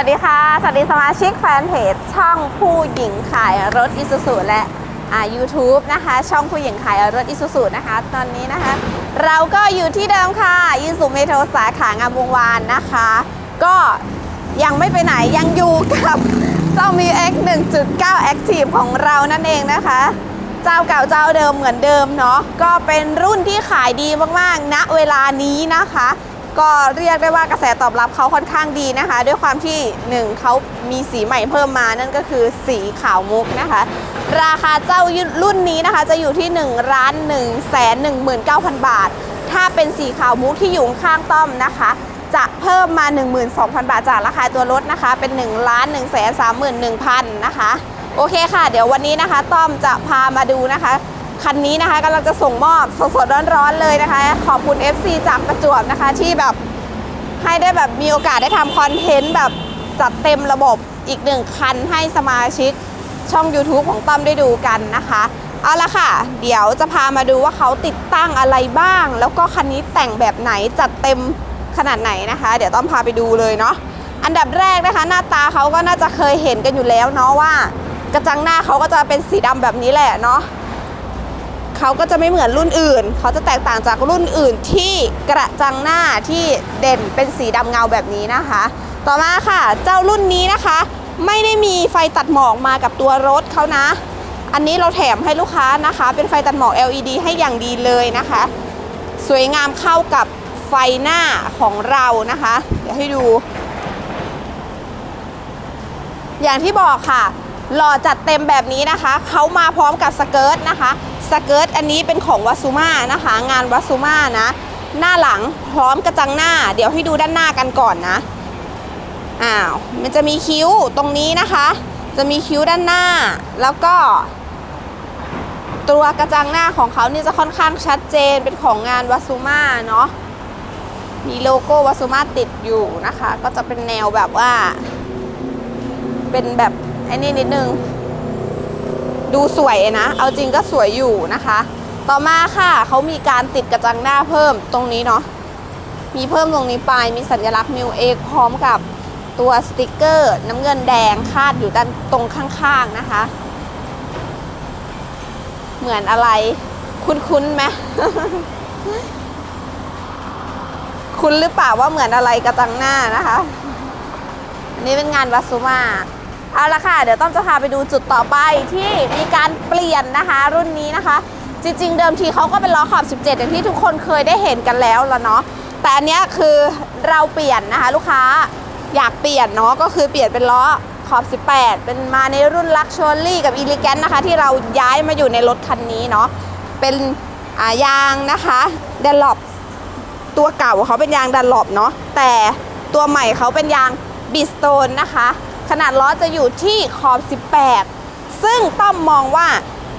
วัสดีค่ะ สวัสดีสมาชิกแฟนเพจช่องผู้หญิงขายรถอิซูซุและอ่า YouTube นะคะ ช่องผู้หญิงขายรถอิซูซุนะคะ ตอนนี้นะคะ เราก็อยู่ที่เดิมค่ะยิสุเมโทรสาขางามวงวานนะคะ ก็ยังไม่ไปไหนยังอยู่กับเจ้ามี X 1.9 Active ของเรานั่นเองนะคะ เจ้าเก่าเจ้าเดิมเหมือนเดิมเนาะก็เป็นรุ่นที่ขายดีมากๆณเวลานี้นะคะ ก็เรียกได้ว่ากระแสตอบรับเขาค่อนข้างดีนะคะ ด้วยความที่หนึ่งเขามีสีใหม่เพิ่มมานั่นก็คือสีขาวมุกนะคะ ราคาเจ้ารุ่นนี้นะคะจะอยู่ที่1ล้าน1แสน19,000 บาท ถ้าเป็นสีขาวมุกที่อยู่ข้างต้อมนะคะ จะเพิ่มมา 12,000 บาทจากราคาตัวรถนะคะ เป็น1ล้าน1แสน31,000นะคะโอเคค่ะ เดี๋ยววันนี้นะคะ ต้อมจะพามาดูนะคะ คันนี้นะคะกำลังจะส่งมอบสดๆร้อนๆเลยนะคะ ขอบคุณ FC จากประจวบนะคะ ที่แบบให้ได้แบบมีโอกาสได้ทำคอนเทนต์แบบจัดเต็มระบบอีกหนึ่งคันให้สมาชิกช่อง YouTube ของต้อมได้ดูกันนะคะ เอาละค่ะ เดี๋ยวจะพามาดูว่าเขาติดตั้งอะไรบ้าง แล้วก็คันนี้แต่งแบบไหนจัดเต็มขนาดไหนนะคะ เดี๋ยวต้อมพาไปดูเลยเนาะอันดับแรกนะคะ หน้าตาเขาก็น่าจะเคยเห็นกันอยู่แล้วเนาะว่า กระจังหน้าเขาก็จะเป็นสีดำแบบนี้แหละเนาะ เขาก็จะไม่เหมือนรุ่นอื่น เขาจะแตกต่างจากรุ่นอื่นที่กระจังหน้าที่เด่นเป็นสีดำเงาแบบนี้นะคะ ต่อมาค่ะ เจ้ารุ่นนี้นะคะ ไม่ได้มีไฟตัดหมอกมากับตัวรถเขานะ อันนี้เราแถมให้ลูกค้านะคะ เป็นไฟตัดหมอก LED ให้อย่างดีเลยนะคะ สวยงามเข้ากับไฟหน้าของเรานะคะ เดี๋ยวให้ดู อย่างที่บอกค่ะหล่อจัดเต็มแบบนี้นะคะ เขามาพร้อมกับสเกิร์ตนะคะ สเกิร์ตอันนี้เป็นของวัซูมานะคะ งานวัซูมานะ หน้าหลังพร้อมกระจังหน้า เดี๋ยวให้ดูด้านหน้ากันก่อนนะอ้าวมันจะมีคิ้วตรงนี้นะคะ จะมีคิ้วด้านหน้า แล้วก็ ตัวกระจังหน้าของเขาเนี่ยจะค่อนข้างชัดเจนเป็นของงานวัซูมาเนาะมีโลโก้วัซูมาติดอยู่นะคะ ก็จะเป็นแนวแบบว่า เป็นแบบไอ้นี่นิดนึง ดูสวยนะ เอาจริงก็สวยอยู่นะคะ ต่อมาค่ะเขามีการติดกระจังหน้าเพิ่มตรงนี้เนาะ มีเพิ่มตรงนี้ไป มีสัญลักษณ์มิวเอกพร้อมกับตัวสติกเกอร์ น้ำเงินแดงคาดอยู่ด้านตรงข้างๆนะคะ เหมือนอะไรคุ้นๆไหมคุณหรือเปล่าว่าเหมือนอะไรกระจังหน้านะคะ อันนี้เป็นงานวัสุมา เอาละค่ะ เดี๋ยวต้องจะพาไปดูจุดต่อไปที่มีการเปลี่ยนนะคะ รุ่นนี้นะคะ จริง ๆ เดิมทีเขาก็เป็นล้อขอบ 17 อย่างที่ทุกคนเคยได้เห็นกันแล้วละเนาะแต่อันนี้คือเราเปลี่ยนนะคะ ลูกค้าอยากเปลี่ยนเนาะก็คือเปลี่ยนเป็นล้อขอบ 18 เป็นมาในรุ่น Luxury กับ Elegant นะคะ ที่เราย้ายมาอยู่ในรถคันนี้เนาะเป็นยางนะคะเดลลอปตัวเก่าเขาเป็นยางดันหลบเนาะแต่ตัวใหม่เขาเป็นยางบิสโตนนะคะ ขนาดล้อจะอยู่ที่ขอบ 18 ซึ่งต้อมมองว่า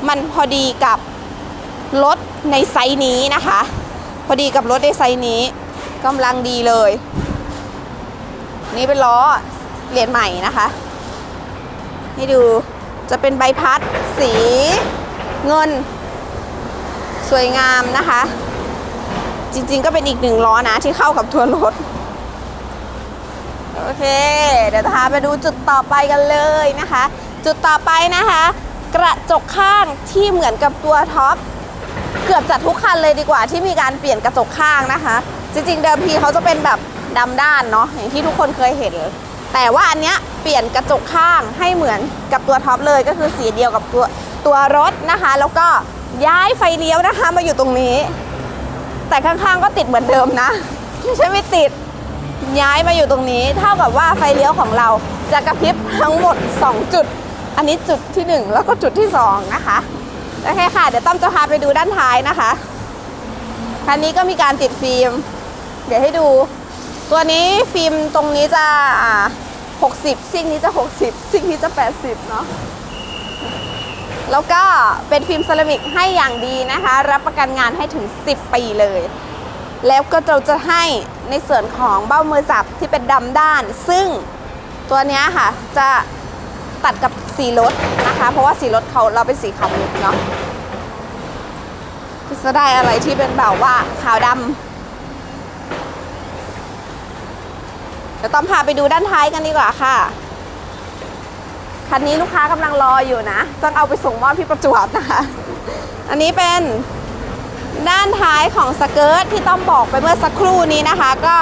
มันพอดีกับรถในไซส์นี้นะคะ พอดีกับรถในไซส์นี้กำลังดีเลย นี่เป็นล้อเหรียญใหม่นะคะ ให้ดูจะเป็นใบพัดสีเงิน สวยงามนะคะ จริงๆก็เป็นอีกหนึ่งล้อนะที่เข้ากับตัวรถ เค เดี๋ยวจะพาไปดูจุดต่อไปกันเลยนะคะ จุดต่อไปนะคะ กระจกข้างที่เหมือนกับตัวท็อปเกือบจะทุกคันเลยดีกว่าที่มีการเปลี่ยนกระจกข้างนะคะ จริงๆ เดิมทีเขาจะเป็นแบบดำด้านเนาะอย่างที่ทุกคนเคยเห็น แต่ว่าอันเนี้ยเปลี่ยนกระจกข้างให้เหมือนกับตัวท็อปเลยก็คือสีเดียวกับตัวตัวรถนะคะ แล้วก็ย้ายไฟเลี้ยวนะคะมาอยู่ตรงนี้ แต่ข้างๆก็ติดเหมือนเดิมนะไม่ใช่ไม่ติด ย้ายมาอยู่ตรงนี้ เท่ากับว่าไฟเลี้ยวของเราจะกระพริบทั้งหมด 2 จุด อันนี้จุดที่ 1 แล้วก็จุดที่ 2 นะคะโอเคค่ะ เดี๋ยวต้อมจะพาไปดูด้านท้ายนะคะคันนี้ก็มีการติดฟิล์ม เดี๋ยวให้ดู ตัวนี้ฟิล์มตรงนี้จะอ่า60 ซิ่งนี้จะ 60 ซิ่งนี้จะ 80 เนาะแล้วก็เป็นฟิล์มเซรามิกให้อย่างดีนะคะ รับประกันงานให้ถึง 10 ปีเลย แล้วก็เราจะให้ ในส่วนของเบ้ามือจับที่เป็นดำด้าน ซึ่งตัวนี้ค่ะจะตัดกับสีรถนะคะ เพราะว่าสีรถเขาเราเป็นสีขาวมุกเนาะจะได้อะไรที่เป็นแบบว่าขาวดำเดี๋ยวต้องพาไปดูด้านท้ายกันดีกว่าค่ะคันนี้ลูกค้ากำลังรออยู่นะ ต้องเอาไปส่งมอบที่ประจวบนะคะ อันนี้เป็น ด้านท้ายของสเกิร์ตที่ต้องบอกไปเมื่อสักครู่นี้นะคะก็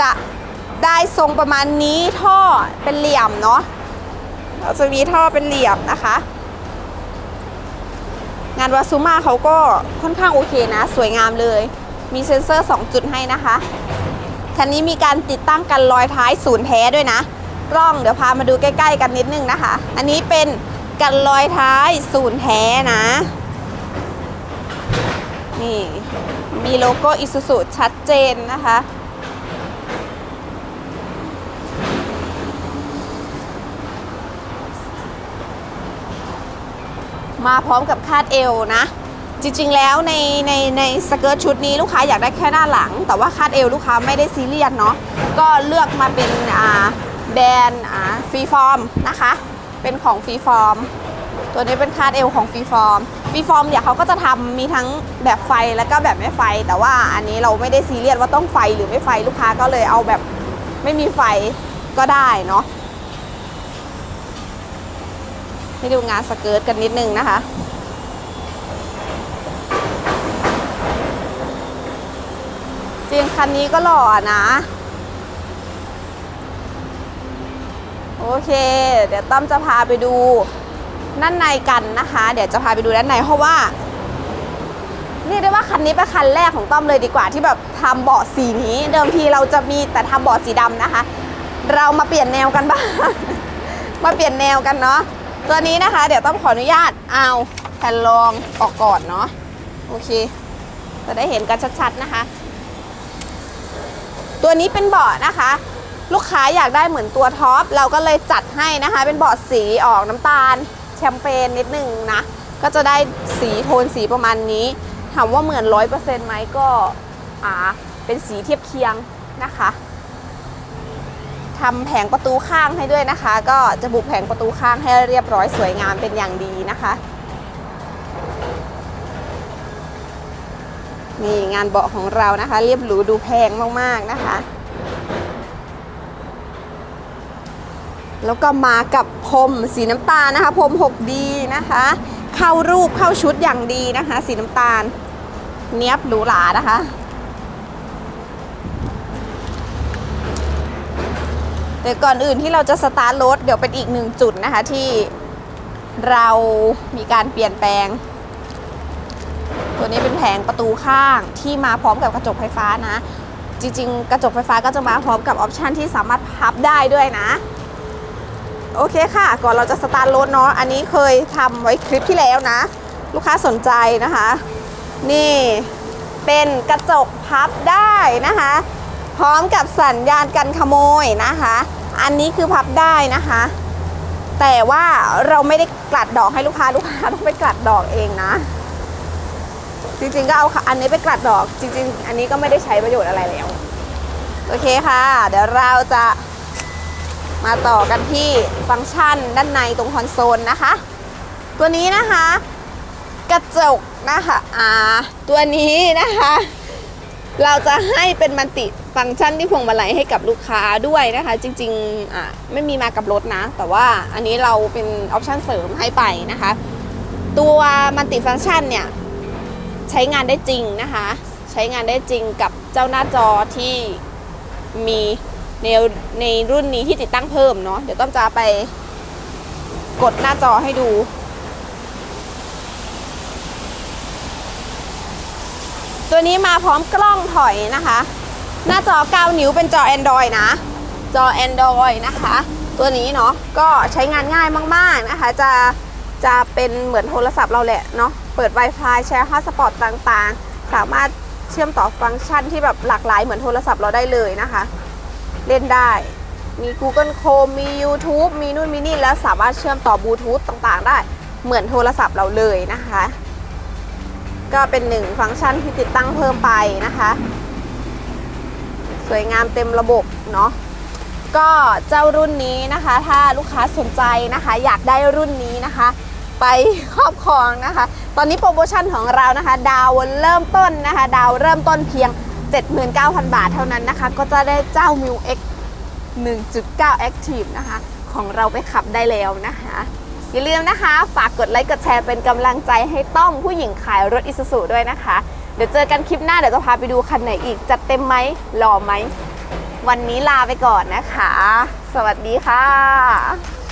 จะได้ทรงประมาณนี้ท่อเป็นเหลี่ยมเนาะเราจะมีท่อเป็นเหลี่ยมนะคะ งานวาซูมาเขาก็ค่อนข้างโอเคนะ สวยงามเลย มีเซ็นเซอร์ 2 จุดให้นะคะคันนี้มีการติดตั้งกันรอยท้ายศูนย์แท้ด้วยนะ กล้องเดี๋ยวพามาดูใกล้ ๆ กันนิดนึงนะคะ อันนี้เป็นกันรอยท้ายศูนย์แท้นะ นี่มีโลโก้อิซูซุชัดเจนนะคะ มาพร้อมกับคาดเอวนะ จริงๆแล้วในในในสเกิร์ตชุดนี้ลูกค้าอยากได้แค่หน้าหลัง แต่ว่าคาดเอวลูกค้าไม่ได้ซีเรียสเนาะก็เลือกมาเป็นอ่าแบรนด์อ่าฟรีฟอร์มนะคะ เป็นของฟรีฟอร์ม ตัวนี้เป็นคาดเอวของฟรีฟอร์ม ฟรีฟอร์มเดี๋ยวเขาก็จะทำมีทั้งแบบไฟแล้วก็แบบไม่ไฟ แต่ว่าอันนี้เราไม่ได้ซีเรียสว่าต้องไฟหรือไม่ไฟลูกค้าก็เลยเอาแบบไม่มีไฟก็ได้เนาะให้ดูงานสเกิร์ตกันนิดนึงนะคะจริงคันนี้ก็หล่อนะ โอเค เดี๋ยวต้อมจะพาไปดู ด้านในกันนะคะ เดี๋ยวจะพาไปดูด้านในเพราะว่าเรียกได้ว่าคันนี้เป็นคันแรกของต้อมเลยดีกว่าที่แบบทำเบาะสีนี้ เดิมทีเราจะมีแต่ทำเบาะสีดำนะคะ เรามาเปลี่ยนแนวกันบ้าง มาเปลี่ยนแนวกันเนาะตัวนี้นะคะ เดี๋ยวต้องขออนุญาตเอาแผ่นรองออกก่อนเนาะโอเค จะได้เห็นกันชัดๆนะคะ ตัวนี้เป็นเบาะนะคะ ลูกค้าอยากได้เหมือนตัวท็อปเราก็เลยจัดให้นะคะ เป็นเบาะสีออกน้ำตาล แชมเปญนิดนึงนะ ก็จะได้สีโทนสีประมาณนี้ ถามว่าเหมือนร้อยเปอร์เซ็นต์ไหมก็อ่าเป็นสีเทียบเคียงนะคะทำแผงประตูข้างให้ด้วยนะคะ ก็จะบุกแผงประตูข้างให้เรียบร้อยสวยงามเป็นอย่างดีนะคะนี่งานเบาะของเรานะคะ เรียบหรูดูแพงมากๆนะคะ แล้วก็มากับพรมสีน้ำตาลนะคะพรม 6D นะคะ เข้ารูปเข้าชุดอย่างดีนะคะ สีน้ำตาล เนี้ยบหรูหรานะคะเดี๋ยวก่อนอื่นที่เราจะสตาร์ทรถเดี๋ยวเป็นอีกหนึ่งจุดนะคะที่เรามีการเปลี่ยนแปลง ตัวนี้เป็นแผงประตูข้างที่มาพร้อมกับกระจกไฟฟ้านะ จริงๆ กระจกไฟฟ้าก็จะมาพร้อมกับออปชันที่สามารถพับได้ด้วยนะ โอเคค่ะ ก่อนเราจะสตาร์ทรถเนาะ อันนี้เคยทำไว้คลิปที่แล้วนะ ลูกค้าสนใจนะคะ นี่เป็นกระจกพับได้นะคะ พร้อมกับสัญญาณกันขโมยนะคะ อันนี้คือพับได้นะคะ แต่ว่าเราไม่ได้กลัดดอกให้ลูกค้าลูกค้าต้องไปกลัดดอกเองนะ จริงๆก็เอาอันนี้ไปกลัดดอก จริง ๆ อันนี้ก็ไม่ได้ใช้ประโยชน์อะไรแล้ว โอเคค่ะ เดี๋ยวเราจะ มาต่อกันที่ฟังก์ชันด้านในตรงคอนโซลนะคะ ตัวนี้นะคะ กระจกนะคะอ่าตัวนี้นะคะ เราจะให้เป็นมันติฟังก์ชันที่พวงมาลัยให้กับลูกค้าด้วยนะคะ จริงๆอะไม่มีมากับรถนะ แต่ว่าอันนี้เราเป็นออปชันเสริมให้ไปนะคะ ตัวมันติฟังก์ชันเนี่ย ใช้งานได้จริงนะคะ ใช้งานได้จริงกับเจ้าหน้าจอที่มี ในในรุ่นนี้ที่ติดตั้งเพิ่มเนาะเดี๋ยวต้อมจะไปกดหน้าจอให้ดูตัวนี้มาพร้อมกล้องถอยนะคะ หน้าจอ 9 นิ้วเป็นจอ Android นะ จอ Android นะคะ ตัวนี้เนาะก็ใช้งานง่ายมากๆนะคะ จะจะเป็นเหมือนโทรศัพท์เราแหละเนาะเปิด Wi-Fi แชร์ฮอตสปอตต่างๆ สามารถเชื่อมต่อฟังก์ชันที่แบบหลากหลายเหมือนโทรศัพท์เราได้เลยนะคะ เล่นได้ มี Google Chrome มี YouTube มีนู่นมีนี่แล้วสามารถเชื่อมต่อบลูทูธต่างๆ ได้ เหมือนโทรศัพท์เราเลยนะคะ ก็เป็นหนึ่งฟังก์ชันที่ติดตั้งเพิ่มไปนะคะ สวยงามเต็มระบบเนาะก็เจ้ารุ่นนี้นะคะ ถ้าลูกค้าสนใจนะคะ อยากได้รุ่นนี้นะคะ ไปครอบครองนะคะ ตอนนี้โปรโมชั่นของเรานะคะ ดาวเริ่มต้นนะคะ ดาวเริ่มต้นเพียง 79,000 บาทเท่านั้นนะคะ ก็จะได้เจ้า m i u X 1.9 Active นะคะ ของเราไปขับได้แล้วนะคะ อย่าลืมนะคะ ฝากกดไลค์กดแชร์เป็นกำลังใจให้ต้อมผู้หญิงขายรถอิ u z u ด้วยนะคะ เดี๋ยวเจอกันคลิปหน้าเดี๋ยวจะพาไปดูคันไหนอีก จัดเต็มไหมหล่อไหม วันนี้ลาไปก่อนนะคะ สวัสดีค่ะ